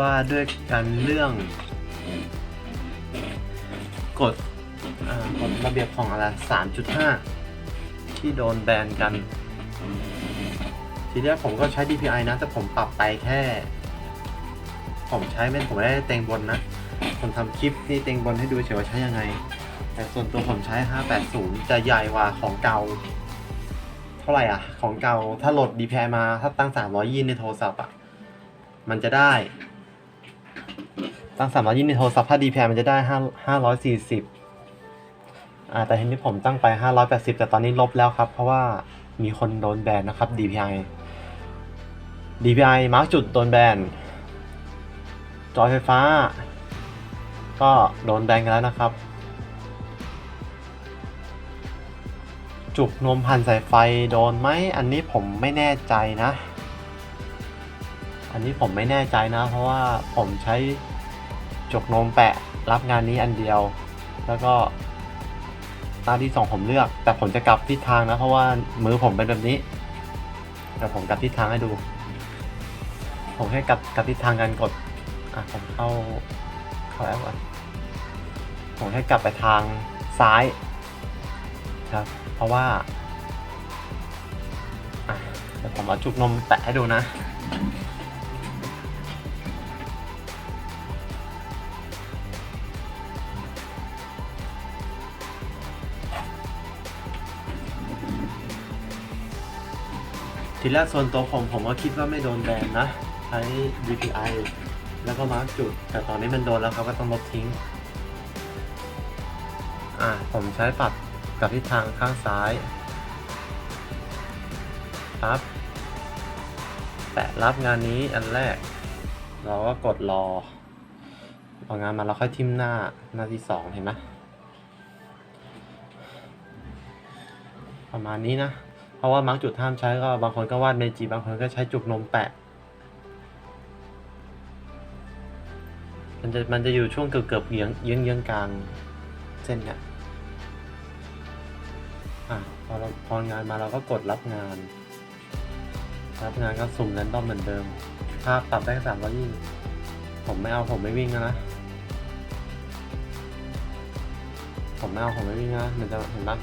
ว่าด้วยการเรื่องกฎอ่ากฎระเบียบของอะไร3.5ที่โดนแบนกัน ทีแรกผมก็ใช้ DPI นะ แต่ผมปรับไปแค่ ผมใช้ไม่ผมไม่ได้เต็งบนนะ ผมทำคลิปนี่เต็งบนให้ดูเฉยว่าใช้ยังไง แต่ส่วนตัวผมใช้ 580 จะใหญ่กว่าของเก่า เท่าไหร่อะ ของเก่าถ้าโหลด DPI มา ถ้าตั้ง300ยีนในโทรศัพท์อะ มันจะได้ ตั้ง300ยีนในโทรศัพท์ถ้า DPI มันจะได้5 540อ่าแต่ทีนี้ผมตั้งไป580แต่ตอนนี้ลบแล้วครับ เพราะว่ามีคนโดนแบนนะครับ DPI DPI มาร์กจุดโดนแบนจอยไฟฟ้า ก็โดนแบนกันแล้วนะครับ จุกนมผ่านสายไฟโดนไหมอันนี้ผมไม่แน่ใจนะ อันนี้ผมไม่แน่ใจนะ เพราะว่าผมใช้ จุกนมแปะรับงานนี้อันเดียว แล้วก็ตาที่สองผมเลือก แต่ผมจะกลับทิศทางนะ เพราะว่ามือผมเป็นแบบนี้เดี๋ยวผมกลับทิศทางให้ดู ผมแค่กลับกลับทิศทางกันกดอะผมเข้าเข้าแอปก่อนผมแค่กลับไปทางซ้ายครับ เพราะว่าอะเดี๋ยวผมเอาจุกนมแปะให้ดูนะ ทีแรกส่วนตัวผมผมก็คิดว่าไม่โดนแบนนะ ใช้ DPI แล้วก็มาร์กจุด แต่ตอนนี้มันโดนแล้วครับก็ต้องลบทิ้ง อ่า ผมใช้ปรับกับทิศทางข้างซ้ายครับแตะรับงานนี้อันแรก เราก็กดรอพองานมาเราค่อยทิมหน้าหน้าที่สองเห็นไหมประมาณนี้นะ เพราะว่ามาร์กจุดห้ามใช้ก็บางคนก็วาดเมจิบางคนก็ใช้จุกนมแปะ มันจะมันจะอยู่ช่วงเกือบเกือบๆเยื้องเยื้องเยื้องกลางเส้นเนี่ยอะพอเราพองานมาเราก็กดรับงาน รับงานก็สุ่มแรนดอมเหมือนเดิม ภาพปรับได้สามร้อยยี่ผมไม่เอาผมไม่วิ่งนะ ผมไม่เอาผมไม่วิ่งนะมันจะเห็นปะ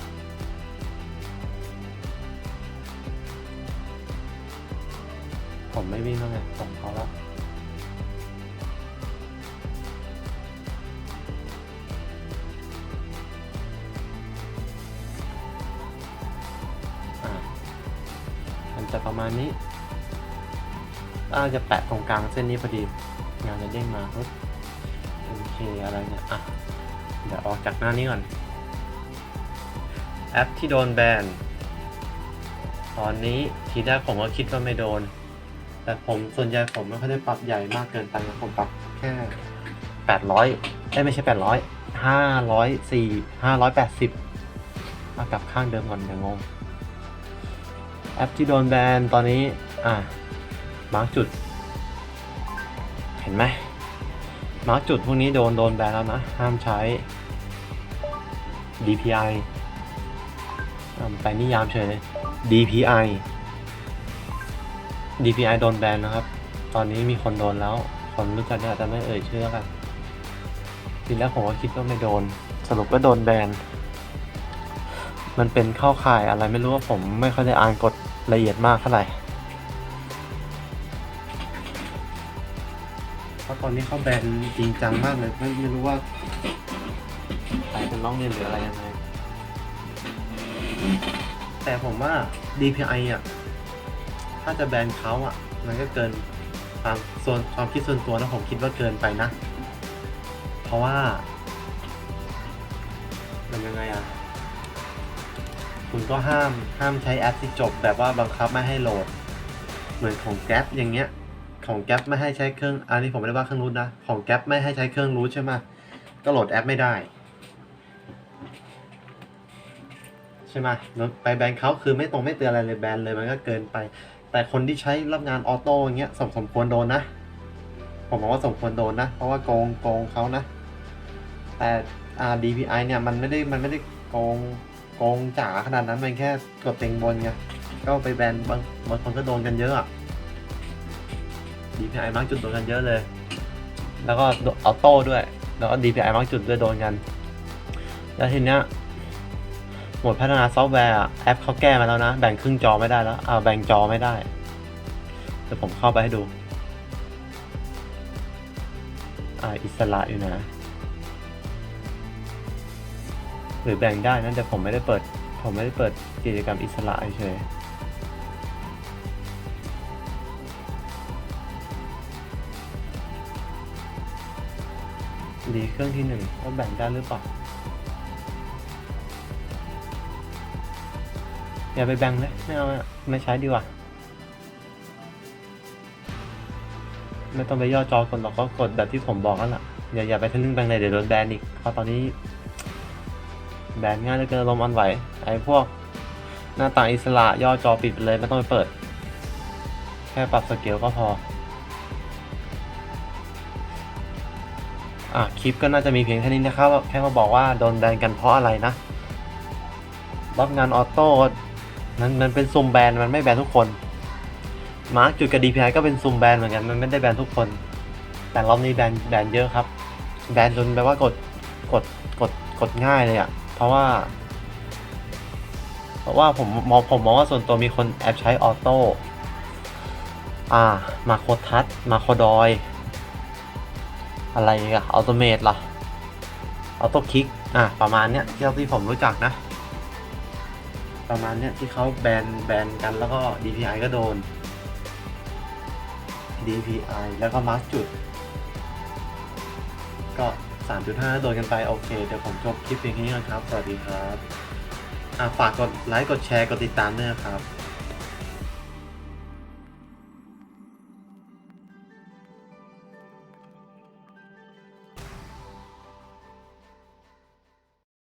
ผมไม่วิ่งแล้วไงผมเขาแล้วอ่ามันจะประมาณนี้ถ้าจะแปะตรงกลางเส้นนี้พอดี งานจะเด้งมาปึ๊บโอเคอะไรเนี่ย อะ เดี๋ยวออกจากหน้านี้ก่อน แอปที่โดนแบน ตอนนี้ทีแรกผมก็คิดว่าไม่โดน แต่ผมส่วนใหญ่ผมไม่ค่อยได้ปรับใหญ่มากเกินไปนะผมปรับแค่แปดร้อยไม่ใช่แปดร้อยห้าร้อยสี่ห้าร้อยแปดสิบมากลับข้างเดิมก่อนเดี๋ยวงงแอปที่โดนแบนตอนนี้ อะมาร์กจุด เห็นไหมมาร์กจุดพวกนี้โดนโดนแบนแล้วนะ ห้ามใช้ DPI ไปนิยามเฉยเลย DPI DPI โดนแบนนะครับ ตอนนี้มีคนโดนแล้ว คนรู้จักเนี่ยอาจจะไม่เอ่ยชื่อกัน ทีแรกผมก็คิดว่าไม่โดน สรุปก็โดนแบน มันเป็นเข้าข่ายอะไรไม่รู้ว่าผมไม่ค่อยได้อ่านกฎละเอียดมากเท่าไหร่เพราะตอนนี้เขาแบนจริงจังมากเลย ไม่ไม่รู้ว่าใครเป็นร้องเรียนหรืออะไรยังไงแต่ผมว่า DPI อะ ถ้าจะแบนเขาอะ มันก็เกินความส่วนความคิดส่วนตัวนะผมคิดว่าเกินไปนะ เพราะว่ามันยังไงอะ คุณก็ห้ามห้ามใช้แอปที่จบแบบว่าบังคับไม่ให้โหลด เหมือนของแก๊ปอย่างเงี้ย ของแก๊ปไม่ให้ใช้เครื่อง อันนี้ผมไม่ได้ว่าเครื่องรูทนะ ของแก๊ปไม่ให้ใช้เครื่องรูทใช่ไหมก็โหลดแอปไม่ได้ ใช่ไหมไปแบนเขาคือไม่ตรงไม่เตือนอะไรเลยแบนเลยมันก็เกินไป แต่คนที่ใช้รับงานออโต้อย่างเงี้ยสมสมควรโดนนะ ผมมองว่าสมควรโดนนะ เพราะว่าโกงโกงเขานะ แต่อ่า DPI เนี่ยมันไม่ได้มันไม่ได้โกงโกงจ๋าขนาดนั้นมันแค่กดเต็งบนไงก็ไปแบนบางบางคนก็โดนกันเยอะอะ DPI มักจุดโดนกันเยอะเลย แล้วก็ออโต้ด้วย แล้วก็ DPI มากจุดด้วยโดนกัน แล้วทีเนี้ย หมดพัฒนาซอฟต์แวร์แอปเขาแก้มาแล้วนะ แบ่งครึ่งจอไม่ได้แล้วอ่าแบ่งจอไม่ได้เดี๋ยวผมเข้าไปให้ดูอ่าอิสระอยู่นะหรือแบ่งได้นะแต่ผมไม่ได้เปิด ผมไม่ได้เปิดกิจกรรมอิสระเฉยดีเครื่องที่หนึ่งว่าแบ่งได้หรือเปล่า อย่าไปแบ่งเลยไม่เอาไม่ใช้ดีกว่า ไม่ต้องไปย่อจอกดหรอกก็กดแบบที่ผมบอกนั่นแหละอย่าอย่าไปทะลึ่งแบงเลยเดี๋ยวโดนแบนอีกเพราะตอนนี้ แบนง่ายเหลือเกินลมอันไหวไอ้พวกหน้าต่างอิสระย่อจอปิดไปเลยไม่ต้องไปเปิด แค่ปรับสเกลก็พออะคลิปก็น่าจะมีเพียงแค่นี้นะครับ แค่มาบอกว่าโดนแบนกันเพราะอะไรนะรับงานออโต้ มันมันเป็นซุมแบนมันไม่แบนทุกคน มาร์กจุดกับ DPI ก็เป็นซุมแบนเหมือนกัน มันไม่ได้แบนทุกคน แต่รอบนี้แบนแบนเยอะครับ แบนจนแปลว่ากดกดกดกดง่ายเลยอะ่ะ เพราะว่า เพราะว่าผมมองผมมองว่าส่วนตัวมีคนแอบใช้ออโต้ อ่า มาโคทัชมาโคดอย อะไรอะอัลโตเมตล่ะออโต้คลิก อะ ประมาณเนี้ยที่ที่ผมรู้จักนะ ประมาณเนี้ยที่เขาแบนแบนกันแล้วก็ DPI ก็โดน DPI แล้วก็มาร์กจุด ก็ 3.5 โดนกันไป โอเค เดี๋ยวผมจบคลิปเพียงแค่นี้นะครับ สวัสดีครับอะฝากกดไลค์ กดแชร์ กดติดตามด้วยนะครับ